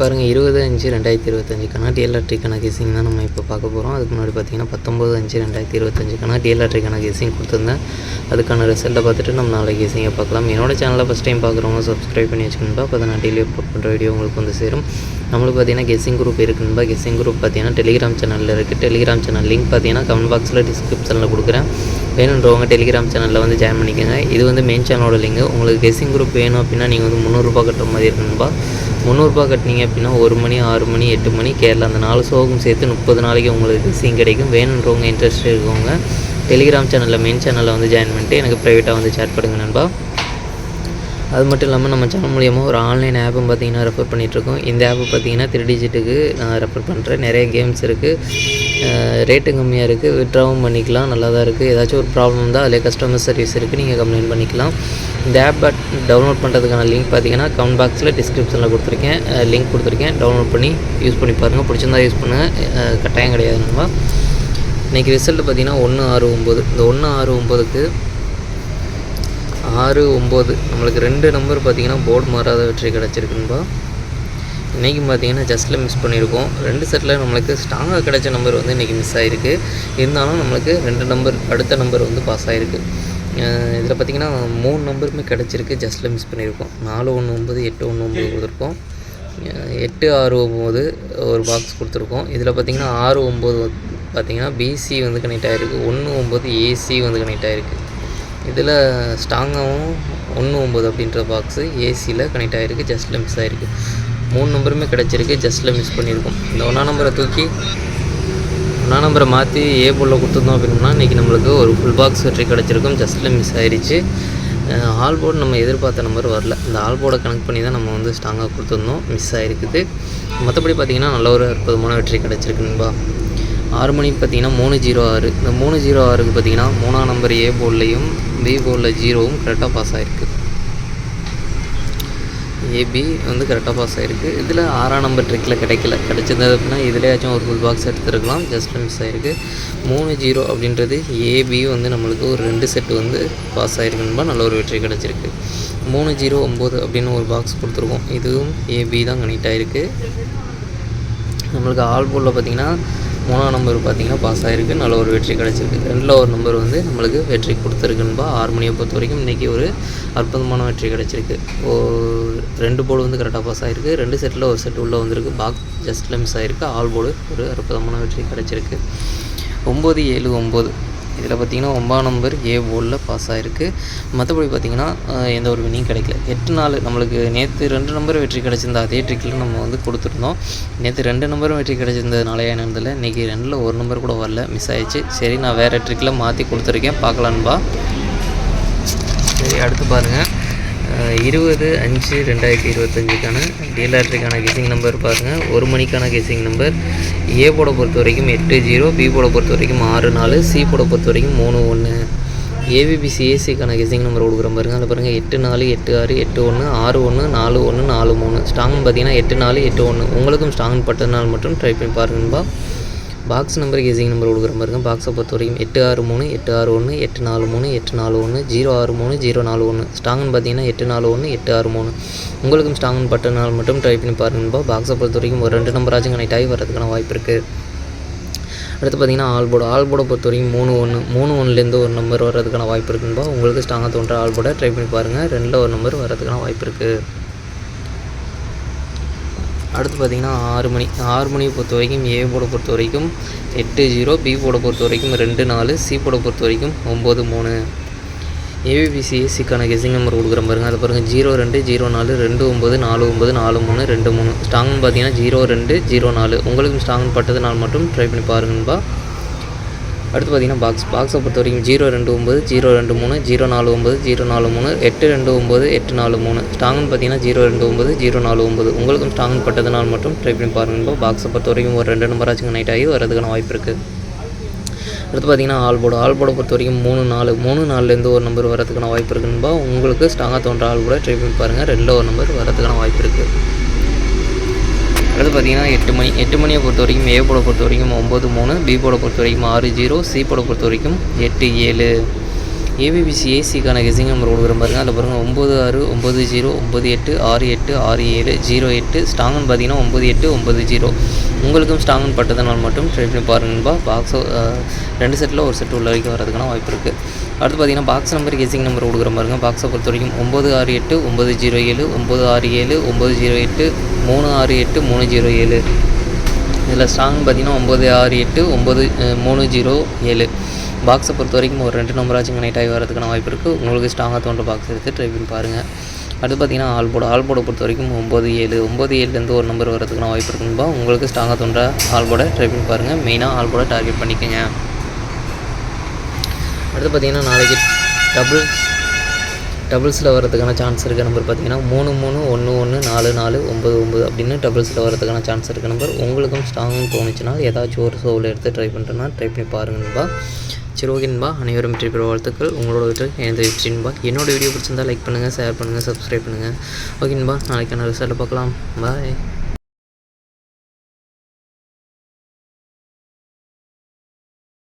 பாருங்கள் இருபது அஞ்சு ரெண்டாயிரத்தி இருபத்தஞ்சுக்கான டிஎல்ஆர்டிக்கான கேசிங் தான் நம்ம இப்போ பார்க்க போகிறோம் அதுக்கு முன்னாடி பார்த்தீங்கன்னா பத்தொம்போது அஞ்சு ரெண்டாயிரத்தி இருபத்தஞ்சுக்கான டிஎல்ஆர்டிக்கான கேசிங் கொடுத்துருந்தேன். அதுக்கான ரிசல்ட்டை பார்த்துட்டு நம்ம நாளைக்கு கேசிங்கை பார்க்கலாம். என்னோட சேனலை ஃபஸ்ட் டைம் பார்க்குறவங்க சப்ஸ்கிரைப் பண்ணி வச்சுக்கணும்பா அப்போ நான் டெய்லி அப்லோட் பண்ணுற வீடியோ உங்களுக்கு வந்து சேரும். நம்மளுக்கு பார்த்தீங்கன்னா கெஸ்ஸிங் குரூப் இருக்குன்பா கெஸ்ஸிங் குரூப் பார்த்தீங்கன்னா டெலிகிராம் சேனலில் இருக்குது டெலிகிராம் சேனல் லிங்க் பார்த்தீங்கன்னா கமெண்ட் பாக்ஸில் டிஸ்கிரிப்ஷனில் கொடுக்குறேன். வேணுன்றவங்க டெலிகிராம் சேனலில் வந்து ஜாயின் பண்ணிக்கோங்க. இது வந்து மெயின் சேனலோட லிங்க் உங்களுக்கு கெஸ்ஸிங் குரூப் வேணும் அப்படின்னா நீங்கள் வந்து முந்நூறுரூபா கட்டுற மாதிரி இருக்கணும்பா முந்நூறுரூபா கட்டினீங்க அப்படின்னா ஒரு மணி ஆறு மணி எட்டு மணி கேரளா அந்த நாலு சோகம் சேர்த்து முப்பது நாளைக்கு உங்களுக்கு சீன் கிடைக்கும். வேணுன்றவங்க இன்ட்ரெஸ்ட் இருக்கவங்க டெலிகிராம் சேனலில் மெயின் சேனலில் வந்து ஜாயின் பண்ணிட்டு எனக்கு ப்ரைவேட்டாக வந்து சேட் பண்ணுங்க நண்பா. அது மட்டும் இல்லாமல் நம்ம சேனல் மூலியமாக ஒரு ஆன்லைன் ஆப்பும் பார்த்தீங்கன்னா ரெஃபர் பண்ணிகிட்ருக்கோம் இந்த ஆப்பு பார்த்தீங்கன்னா த்ரீ டிஜிட்டுக்கு நான் ரெஃபர் பண்ணுறேன் நிறைய கேம்ஸ் இருக்குது ரேட்டு கம்மியாக இருக்குது விட்ராவும் பண்ணிக்கலாம். நல்லா தான் இருக்குது ஏதாச்சும் ஒரு ப்ராப்ளம் இருந்தால் அதில் கஸ்டமர் சர்வீஸ் இருக்குது நீங்கள் கம்ப்ளைண்ட் பண்ணிக்கலாம். இந்த ஆப் டவுன்லோட் பண்ணுறதுக்கான லிங்க் பார்த்தீங்கன்னா கமெண்ட் பாக்ஸில் டிஸ்கிரிப்ஷனில் கொடுத்துருக்கேன். லிங்க் கொடுத்துருக்கேன். டவுன்லோட் பண்ணி யூஸ் பண்ணி பாருங்கள் பிடிச்சிருந்தா யூஸ் பண்ணுங்கள் கட்டாயம் கிடையாது நம்ம. இன்றைக்கி ரிசல்ட் பார்த்தீங்கன்னா ஒன்று ஆறு ஒம்பது இந்த ஒன்று ஆறு ஒம்பதுக்கு ஆறு ஒம்பது. நம்மளுக்கு ரெண்டு நம்பர் பார்த்தீங்கன்னா போர்டு மாறாத வெற்றி கிடச்சிருக்குன்பா இன்றைக்கும் பார்த்தீங்கன்னா ஜஸ்ட்டில் மிஸ் பண்ணியிருக்கோம். ரெண்டு செட்டில் நம்மளுக்கு ஸ்ட்ராங்காக கிடைச்ச நம்பர் வந்து இன்றைக்கி மிஸ் ஆகிருக்கு இருந்தாலும் நம்மளுக்கு ரெண்டு நம்பர் அடுத்த நம்பர் வந்து பாஸ் ஆகிருக்கு இதில் பார்த்திங்கன்னா மூணு நம்பருமே கிடச்சிருக்கு. ஜஸ்ட்டில் மிஸ் பண்ணியிருக்கோம். நாலு ஒன்று ஒம்பது எட்டு ஒன்று ஒம்பது கொடுத்துருக்கோம். எட்டு ஆறு ஒம்பது ஒரு பாக்ஸ் கொடுத்துருக்கோம். இதில் பார்த்திங்கன்னா ஆறு ஒம்பது பார்த்திங்கன்னா பிசி வந்து கனெக்ட் ஆகிருக்கு ஒன்று ஒம்பது ஏசி வந்து கனெக்ட் ஆகிருக்கு இதில் ஸ்ட்ராங்காகவும் ஒன்று ஒம்பது அப்படின்ற பாக்ஸு ஏசியில் கனெக்ட் ஆகிருக்கு ஜஸ்ட்டில் மிஸ் ஆகிருக்கு. மூணு நம்பருமே கிடச்சிருக்கு ஜஸ்ட்டில் மிஸ் பண்ணியிருக்கோம். இந்த ஒன்றா நம்பரை தூக்கி ஒன்றா நம்பரை மாற்றி ஏ போலில் கொடுத்துருந்தோம் அப்படின்னா இன்றைக்கி நம்மளுக்கு ஒரு ஃபுல் பாக்ஸ் வெற்றி கிடச்சிருக்கும் ஜஸ்ட்டில் மிஸ் ஆயிடுச்சு ஆல் போர்டு நம்ம எதிர்பார்த்த நம்பர் வரல. இந்த ஆல் போர்டை கனெக்ட் பண்ணி தான் நம்ம வந்து ஸ்ட்ராங்காக கொடுத்துருந்தோம் மிஸ் ஆகிருக்குது. மற்றபடி பார்த்திங்கன்னா நல்ல ஒரு அற்புதமான வெற்றி கிடச்சிருக்குன்பா ஆறு மணிக்கு பார்த்தீங்கன்னா மூணு ஜீரோ ஆறு. இந்த மூணு ஜீரோ ஆறுக்கு பார்த்தீங்கன்னா மூணாம் நம்பர் ஏ போர்ட்லேயும் பி போர்டில் ஜீரோவும் கரெக்டாக பாஸ் ஆகிருக்கு ஏபி வந்து கரெக்டாக பாஸ் ஆகிருக்கு இதில் ஆறாம் நம்பர் ட்ரிக்கில் கிடைக்கல. கிடைச்சது அப்படின்னா இதுலேயாச்சும் ஒரு ஃபுல் பாக்ஸ் எடுத்துருக்கலாம். ஜஸ்ட் மிஸ் ஆகிருக்கு மூணு ஜீரோ அப்படின்றது ஏபி வந்து நம்மளுக்கு ஒரு ரெண்டு செட்டு வந்து பாஸ் ஆகிருக்குன்பா நல்ல ஒரு வெற்றி கிடச்சிருக்கு. மூணு ஜீரோ ஒம்பது அப்படின்னு ஒரு பாக்ஸ் கொடுத்துருக்கோம். இதுவும் ஏபி தான் கனெக்ட் ஆகிருக்கு நம்மளுக்கு ஆல் போர்டில் பார்த்திங்கன்னா மூணாம் நம்பர் பார்த்திங்கன்னா பாஸ் ஆகிருக்கு நல்ல ஒரு வெற்றி கிடச்சிருக்கு. ரெண்டில் ஒரு நம்பர் வந்து நம்மளுக்கு வெற்றி கொடுத்துருக்குன்பா ஆறு மணியை பொறுத்த வரைக்கும் இன்றைக்கி ஒரு அற்புதமான வெற்றி கிடச்சிருக்கு. ஓ ரெண்டு போர்டு வந்து கரெக்டாக பாஸ் ஆகிருக்கு ரெண்டு செட்டில் ஒரு செட் உள்ளே வந்திருக்கு. பாக் ஜஸ்ட்டில் மிஸ் ஆகிருக்கு ஆல் போர்டு ஒரு அற்புதமான வெற்றி கிடச்சிருக்கு. ஒம்பது ஏழு ஒம்பது இதில் பார்த்திங்கன்னா ஒன்பதாம் நம்பர் ஏ போலில் பாஸ் ஆகிருக்கு மற்றபடி பார்த்திங்கன்னா எந்த ஒரு வினியும் கிடைக்கல. எட்டு நாள் நம்மளுக்கு நேற்று ரெண்டு நம்பர் வெற்றி கிடச்சிருந்த அதே ட்ரிக்கில் நம்ம வந்து கொடுத்துருந்தோம். நேற்று ரெண்டு நம்பரும் வெற்றி கிடச்சிருந்ததுனால என்னதில் இன்றைக்கி ரெண்டில் ஒரு நம்பர் கூட வரல. மிஸ் ஆயிடுச்சு. சரி நான் வேறு ட்ரிக்கில் மாற்றி கொடுத்துருக்கேன். பார்க்கலான்பா சரி அடுத்து பாருங்கள் இருபது அஞ்சு ரெண்டாயிரத்தி இருபத்தஞ்சுக்கான டீலர்ட்ரிக்கான கெஸிங் நம்பர் பாருங்கள் ஒரு மணிக்கான கெஸிங் நம்பர் ஏ போட பொறுத்த வரைக்கும் எட்டு ஜீரோ பி போட பொறுத்த வரைக்கும் ஆறு நாலு சி போட பொறுத்த வரைக்கும் மூணு ஒன்று ஏபிபிசி ஏசிக்கான கெஸிங் நம்பர் கொடுக்குற பாருங்க. அதில் பாருங்கள் எட்டு நாலு எட்டு ஆறு எட்டு ஒன்று ஆறு ஒன்று நாலு ஒன்று நாலு மூணு. ஸ்ட்ராங்னு பார்த்தீங்கன்னா எட்டு நாலு எட்டு ஒன்று உங்களுக்கும் ஸ்ட்ராங் பட்ட நாள் மட்டும் ட்ரை பண்ணி பாருங்கப்பா. பாக்ஸ் நம்பர் கேசிங் நம்பர் கொடுக்குற பாருங்க பாக்ஸை பொறுத்த வரைக்கும் எட்டு ஆறு மூணு எட்டு ஆறு ஒன்று எட்டு நாலு மூணு எட்டு நாலு ஒன்று ஜீரோ ஆறு மூணு ஜீரோ நாலு ஒன்று. ஸ்ட்ராங்னு பார்த்தீங்கன்னா எட்டு நாலு ஒன்று எட்டு ஆறு மூணு. உங்களுக்கும் ஸ்ட்ராங்னு பட்ட நாள் மட்டும் ட்ரை பண்ணி பாருங்கப்பா பாக்ஸை பொறுத்த வரைக்கும் ஒரு ரெண்டு நம்பராச்சும் கனெக்ட் ஆகி வரதுக்கான வாய்ப்பு இருக்குது அடுத்து பார்த்தீங்கன்னா ஆல்போட ஆல்போட பொறுத்த வரைக்கும் மூணு ஒன்று மூணு ஒன்றுலேருந்து ஒரு நம்பர் வர்றதுக்கான வாய்ப்பு இருக்குன்பா உங்களுக்கு ஸ்ட்ராங்காக தோன்ற ஆல் ட்ரை பண்ணி பாருங்கள் ரெண்டில் ஒரு நம்பர் வர்றதுக்கான வாய்ப்பு இருக்குது அடுத்து பார்த்திங்கன்னா ஆறு மணி ஆறு மணியை பொறுத்த வரைக்கும் ஏ போட பொறுத்த வரைக்கும் எட்டு ஜீரோ பி போட பொறுத்த வரைக்கும் ரெண்டு நாலு சி போட பொறுத்த வரைக்கும் ஒம்பது மூணு. ஏபிபிசிஎஸ்சிக்கான கெஸிங் நம்பர் கொடுக்குற பாருங்க. அதை பாருங்கள் ஜீரோ ரெண்டு ஜீரோ நாலு ரெண்டு ஒம்பது நாலு ஒம்பது நாலு மூணு ரெண்டு மூணு. ஸ்ட்ராங்னு பார்த்தீங்கன்னா ஜீரோ ரெண்டு ஜீரோ நாலு. உங்களுக்கும் ஸ்ட்ராங்னு பட்டது நாள் மட்டும் ட்ரை பண்ணி பாருங்கப்பா அடுத்து பார்த்தீங்கன்னா பாக்ஸ் பாக்ஸை பொறுத்த வரைக்கும் ஜீரோ ரெண்டு ஒம்பது ஜீரோ ரெண்டு மூணு ஜீரோ நாலு ஒம்பது ஜீரோ நாலு மூணு எட்டு ரெண்டு ஒம்பது எட்டு நாலு மூணு. ஸ்ட்ராங்னு பார்த்தீங்கன்னா ஜீரோ ரெண்டு ஒம்பது ஜீரோ நாலு ஒம்பது உங்களுக்கும் ஸ்ட்ராங் பட்டதுனால் மட்டும் ட்ரை பண்ணி பாருங்கப்பா பாக்ஸை பொறுத்த வரைக்கும் ஒரு ரெண்டு நம்பராச்சும் நைட் ஆகி வரதுக்கான வாய்ப்பு இருக்குது அடுத்து பார்த்தீங்கன்னா ஆல் போர்டு ஆல் போர்டை பொறுத்த வரைக்கும் மூணு நாலு மூணு நாலுலேருந்து ஒரு நம்பர் வரதுக்கான வாய்ப்பு இருக்குன்பா உங்களுக்கு ஸ்ட்ராங்காக தோன்ற ஆள் கூட ட்ரை பண்ணி பாருங்கள் ரெண்டில் ஒரு நம்பர் வரதுக்கான வாய்ப்பு இருக்குது அடுத்து பார்த்தீங்கன்னா எட்டு மணி எட்டு மணியை பொறுத்த வரைக்கும் ஏ போட பொறுத்த வரைக்கும் ஒம்பது மூணு பி போட பொறுத்த வரைக்கும் ஆறு ஜீரோ சி போட பொறுத்த வரைக்கும் எட்டு ஏழு. ஏபிபிசி ஏசிக்கான கெசிங் நம்பர் கொடுக்குற பாருங்கள் அதில் பாருங்கள் ஒம்பது ஆறு ஒம்பது ஜீரோ ஒம்பது எட்டு ஆறு எட்டு ஆறு ஏழு ஜீரோ எட்டு. ஸ்ட்ராங்கன் பார்த்தீங்கன்னா ஒம்பது எட்டு ஒம்பது ஜீரோ. உங்களுக்கும் ஸ்ட்ராங்கன் பட்டதனால் மட்டும் ட்ரை பண்ணி பாருங்கப்பா பாக்ஸ் ரெண்டு செட்டில் ஒரு செட் உள்ள வரைக்கும் வரதுக்கான வாய்ப்பு இருக்குது அடுத்து பார்த்தீங்கன்னா பாக்ஸ் நம்பர் கெசிங் நம்பர் கொடுக்குற பாருங்க. பாக்ஸை பொறுத்த வரைக்கும் ஒம்பது ஆறு எட்டு ஒம்பது ஜீரோ ஏழு ஒம்பது ஆறு ஏழு ஒம்பது ஜீரோ எட்டு மூணு ஆறு எட்டு மூணு ஜீரோ ஏழு. இதில் ஸ்ட்ராங் பார்த்தீங்கன்னா ஒம்பது ஆறு எட்டு ஒம்பது மூணு ஜீரோ ஏழு. பாக்ஸை பொறுத்த வரைக்கும் ஒரு ரெண்டு நம்பராச்சும் கனெக்ட் ஆகி வரதுக்கான வாய்ப்பு இருக்குது உங்களுக்கு ஸ்ட்ராங்காக தோன்ற பாக்ஸ் எடுத்து ட்ரை பண்ணி பாருங்கள் அடுத்து பார்த்தீங்கன்னா ஆல் போர்டு ஆல் போர்டை பொறுத்த வரைக்கும் ஒம்பது ஏழு ஒம்பது ஏழுலேருந்து ஒரு நம்பர் வரதுக்கான வாய்ப்பு இருக்குன்பா உங்களுக்கு ஸ்ட்ராங்காக தோன்ற ஆல் போர்டை ட்ரை பண்ணி பாருங்கள் மெயினாக ஆல் போர்டை டார்கெட் பண்ணிக்கோங்க. அடுத்து பார்த்தீங்கன்னா நாளைக்கு டபுள் டபுள்ஸில் வரதுக்கான சான்ஸ் இருக்க நம்பர் பார்த்தீங்கன்னா மூணு மூணு ஒன்று ஒன்று நாலு நாலு ஒம்பது ஒம்பது அப்படின்னு டபுள்ஸில் வரதுக்கான சான்ஸ் இருக்க நம்பர் உங்களுக்கும் ஸ்ட்ராங்கும் தோணுச்சுன்னா ஏதாச்சும் ஒரு ஷோவில் எடுத்து ட்ரை பண்ணுறேன்னா ட்ரை பண்ணி பாருங்கப்பா சரி ஓகேன்பா அனைவரும் வெற்றி பெற வாழ்த்துக்கள். உங்களோட வெற்றி எனது வெற்றின்பா என்னோட வீடியோ பிடிச்சிருந்தா லைக் பண்ணுங்கள் ஷேர் பண்ணுங்கள் சப்ஸ்கிரைப் பண்ணுங்கள் ஓகேன்பா நாளைக்கான ரிசல்ட்டை பார்க்கலாம். பாய்